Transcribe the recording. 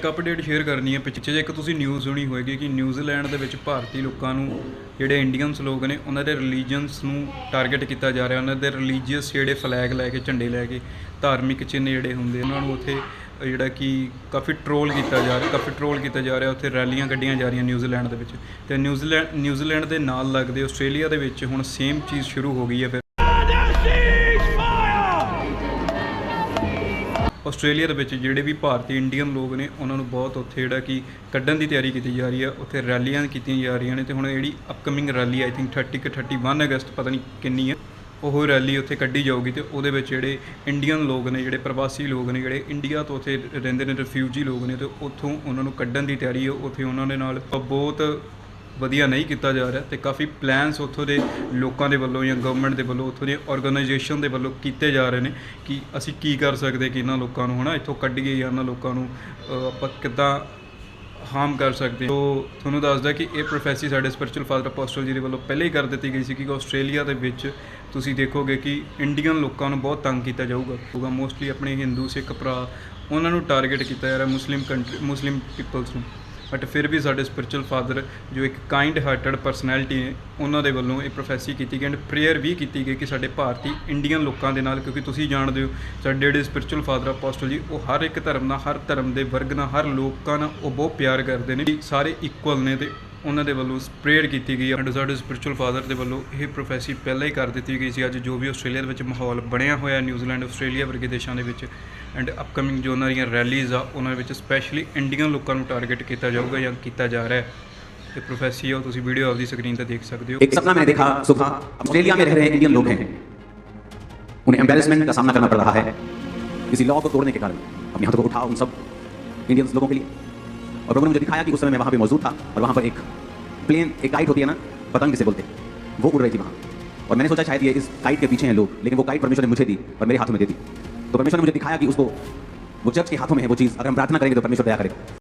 ਇੱਕ update share ਕਰਨੀ ਹੈ ਪਿੱਛੇ ਜੇ ਇੱਕ ਤੁਸੀਂ ਨਿਊਜ਼ ਸੁਣੀ ਹੋਏਗੀ ਕਿ ਨਿਊਜ਼ੀਲੈਂਡ ਦੇ ਵਿੱਚ ਭਾਰਤੀ ਲੋਕਾਂ ਨੂੰ ਜਿਹੜੇ ਇੰਡੀਅਨਸ ਲੋਕ ਨੇ, ਉਹਨਾਂ ਦੇ ਰਿਲੀਜੀਅਨਸ ਨੂੰ ਟਾਰਗੇਟ ਕੀਤਾ ਜਾ ਰਿਹਾ। ਉਹਨਾਂ ਦੇ ਰਿਲੀਜੀਅਸ ਜਿਹੜੇ ਫਲੈਗ ਲੈ ਕੇ, ਝੰਡੇ ਲੈ ਕੇ, ਧਾਰਮਿਕ ਚਿੰਨ੍ਹ ਜਿਹੜੇ ਹੁੰਦੇ ਉਹਨਾਂ ਨੂੰ ਉੱਥੇ ਜਿਹੜਾ ਕਿ ਕਾਫੀ ਟਰੋਲ ਕੀਤਾ ਜਾ ਰਿਹਾ, ਕਾਫੀ ਟਰੋਲ ਕੀਤਾ ਜਾ ਰਿਹਾ। ਉੱਥੇ ਰੈਲੀਆਂ ਕੱਢੀਆਂ ਜਾ ਰਹੀਆਂ ਨਿਊਜ਼ੀਲੈਂਡ ਦੇ ਵਿੱਚ। ਤੇ ਨਿਊਜ਼ੀਲੈਂਡ ਨਿਊਜ਼ੀਲੈਂਡ ਦੇ ਨਾਲ ਲੱਗਦੇ ਆਸਟ੍ਰੇਲੀਆ ਦੇ ਵਿੱਚ ਹੁਣ ਸੇਮ ਚੀਜ਼ ਸ਼ੁਰੂ ਹੋ ਗਈ ਹੈ ਫਿਰ। ਆਸਟ੍ਰੇਲੀਆ ਦੇ ਵਿੱਚ ਜਿਹੜੇ ਵੀ ਭਾਰਤੀ ਇੰਡੀਅਨ ਲੋਕ ਨੇ, ਉਹਨਾਂ ਨੂੰ ਬਹੁਤ ਉੱਥੇ ਜਿਹੜਾ ਕਿ ਕੱਢਣ ਦੀ ਤਿਆਰੀ ਕੀਤੀ ਜਾ ਰਹੀ ਹੈ। ਉੱਥੇ ਰੈਲੀਆਂ ਕੀਤੀਆਂ ਜਾ ਰਹੀਆਂ ਨੇ ਤੇ ਹੁਣ ਜਿਹੜੀ ਅਪਕਮਿੰਗ ਰੈਲੀ ਆਈ ਥਿੰਕ 30 ਕਿ 31 ਅਗਸਤ ਪਤਾ ਨਹੀਂ ਕਿੰਨੀ ਹੈ, ਉਹ ਰੈਲੀ ਉੱਥੇ ਕੱਢੀ ਜਾਊਗੀ ਤੇ ਉਹਦੇ ਵਿੱਚ ਜਿਹੜੇ ਇੰਡੀਅਨ ਲੋਕ ਨੇ, ਜਿਹੜੇ ਪ੍ਰਵਾਸੀ ਲੋਕ ਨੇ, ਜਿਹੜੇ ਇੰਡੀਆ ਤੋਂ ਉੱਥੇ ਰਹਿੰਦੇ ਨੇ ਰਿਫਿਊਜੀ ਲੋਕ ਨੇ ਤੇ ਉੱਥੋਂ ਉਹਨਾਂ ਨੂੰ ਕੱਢਣ ਦੀ ਤਿਆਰੀ ਹੈ। ਉੱਥੇ ਉਹਨਾਂ ਦੇ ਨਾਲ ਬਹੁਤ ਵਧੀਆ ਨਹੀਂ ਕੀਤਾ ਜਾ ਰਿਹਾ ਤੇ ਕਾਫੀ ਪਲਾਨਸ ਉੱਥੋਂ ਦੇ ਲੋਕਾਂ ਦੇ ਵੱਲੋਂ ਜਾਂ ਗਵਰਨਮੈਂਟ ਦੇ ਵੱਲੋਂ, ਉੱਥੋਂ ਦੇ ਆਰਗੇਨਾਈਜੇਸ਼ਨ ਦੇ ਵੱਲੋਂ ਕੀਤੇ ਜਾ ਰਹੇ ਨੇ ਕਿ ਅਸੀਂ ਕੀ ਕਰ ਸਕਦੇ ਕਿ ਇਹਨਾਂ ਲੋਕਾਂ ਨੂੰ ਹਨਾ, ਇੱਥੋਂ ਕੱਢੀਏ ਜਾਂ ਇਹਨਾਂ ਲੋਕਾਂ ਨੂੰ ਆਪਾਂ ਕਿੱਦਾਂ ਹਾਰਮ ਕਰ ਸਕਦੇ ਹਾਂ। ਸੋ ਤੁਹਾਨੂੰ ਦੱਸਦਾ ਕਿ ਇਹ ਪ੍ਰੋਫੈਸੀ ਸਾਡੇ ਸਪਿਰਚੁਅਲ ਫਾਦਰ ਅਪੋਸਟਲ ਜੀ ਦੇ ਵੱਲੋਂ ਪਹਿਲੇ ਹੀ ਕਰ ਦਿੱਤੀ ਗਈ ਸੀ ਕਿ ਆਸਟ੍ਰੇਲੀਆ ਦੇ ਵਿੱਚ ਤੁਸੀਂ ਦੇਖੋਗੇ ਕਿ ਇੰਡੀਅਨ ਲੋਕਾਂ ਨੂੰ ਬਹੁਤ ਤੰਗ ਕੀਤਾ ਜਾਊਗਾ। ਹੋਊਗਾ ਮੋਸਟਲੀ ਆਪਣੇ ਹਿੰਦੂ ਸਿੱਖ ਭਰਾ, ਉਹਨਾਂ ਨੂੰ ਟਾਰਗੇਟ ਕੀਤਾ ਜਾ ਰਿਹਾ ਮੁਸਲਿਮ ਕੰਟਰੀ ਮੁਸਲਿਮ ਪੀਪਲਸ ਨੂੰ। ਬਟ ਫਿਰ ਵੀ ਸਾਡੇ ਸਪਿਰਚੁਅਲ ਫਾਦਰ ਜੋ ਇੱਕ ਕਾਈਂਡ ਹਾਰਟਡ ਪਰਸਨੈਲਿਟੀ ਨੇ, ਉਹਨਾਂ ਦੇ ਵੱਲੋਂ ਇਹ ਪ੍ਰੋਫੈਸੀ ਕੀਤੀ ਗਈ ਐਂਡ ਪ੍ਰੇਅਰ ਵੀ ਕੀਤੀ ਗਈ ਕਿ ਸਾਡੇ ਭਾਰਤੀ ਇੰਡੀਅਨ ਲੋਕਾਂ ਦੇ ਨਾਲ, ਕਿਉਂਕਿ ਤੁਸੀਂ ਜਾਣਦੇ ਹੋ, ਸਾਡੇ ਜਿਹੜੇ ਸਪਿਰਚੁਅਲ ਫਾਦਰ ਅਪੋਸਟਲ ਜੀ, ਉਹ ਹਰ ਇੱਕ ਧਰਮ ਨਾਲ, ਹਰ ਧਰਮ ਦੇ ਵਰਗ ਨਾਲ, ਹਰ ਲੋਕਾਂ ਨਾਲ ਉਹ ਬਹੁਤ ਪਿਆਰ ਕਰਦੇ ਨੇ, ਸਾਰੇ ਇਕੁਅਲ ਨੇ ਤੇ ਉਹਨਾਂ ਦੇ ਵੱਲੋਂ ਪ੍ਰੇਅਰ ਕੀਤੀ ਗਈ ਐਂਡ ਸਾਡੇ ਸਪਿਰਚੁਅਲ ਫਾਦਰ ਦੇ ਵੱਲੋਂ ਇਹ ਪ੍ਰੋਫੈਸੀ ਪਹਿਲਾਂ ਹੀ ਕਰ ਦਿੱਤੀ ਗਈ ਸੀ ਅੱਜ ਜੋ ਵੀ ਆਸਟ੍ਰੇਲੀਆ ਦੇ ਵਿੱਚ ਮਾਹੌਲ ਬਣਿਆ ਹੋਇਆ ਨਿਊਜ਼ੀਲੈਂਡ ਆਸਟ੍ਰੇਲੀਆ ਵਰਗੇ ਦੇਸ਼ਾਂ ਦੇ ਵਿੱਚ ਐਂਡ ਅਪਕਮਿੰਗ ਜੋ ਉਹਨਾਂ ਦੀਆਂ ਰੈਲੀਜ਼ ਆ ਉਹਨਾਂ ਵਿੱਚ ਸਪੈਸ਼ਲੀ ਇੰਡੀਅਨ ਲੋਕਾਂ ਨੂੰ ਟਾਰਗੇਟ ਕੀਤਾ ਜਾਊਗਾ ਜਾਂ ਕੀਤਾ ਜਾ ਰਿਹਾ ਹੈ ਇਹ ਪ੍ਰੋਫੈਸੀ ਆ ਉਹ ਤੁਸੀਂ ਵੀਡੀਓ ਆਪਦੀ ਸਕਰੀਨ ਤੇ ਦੇਖ ਸਕਦੇ ਹੋ एक सपना मैंने देखा सुबह ऑस्ट्रेलिया में रह रहे इंडियन लोग हैं उन्हें एम्बेरसमेंट का सामना करना पड़ रहा है किसी लॉ को तोड़ने के कारण अपने हाथों को उठाओ उन सब इंडियंस लोगों के लिए और लोगों ने मुझे दिखाया कि उस समय मैं वहाँ पर मौजूद था और वहाँ पर एक प्लेन एक काइट होती है ना, पतंग जिसे बोलते वो उड़ रही थी वहाँ। और मैंने सोचा शायद ये इस काइट के पीछे हैं लोग, लेकिन वो काइट परमेश्वर ने मुझे दी और मेरे हाथों में दे दी। तो परमेश्वर ने मुझे दिखाया कि उसको, वो जज के हाथों में है वो चीज़, अगर हम प्रार्थना करेंगे तो परमेश्वर दया करेगा।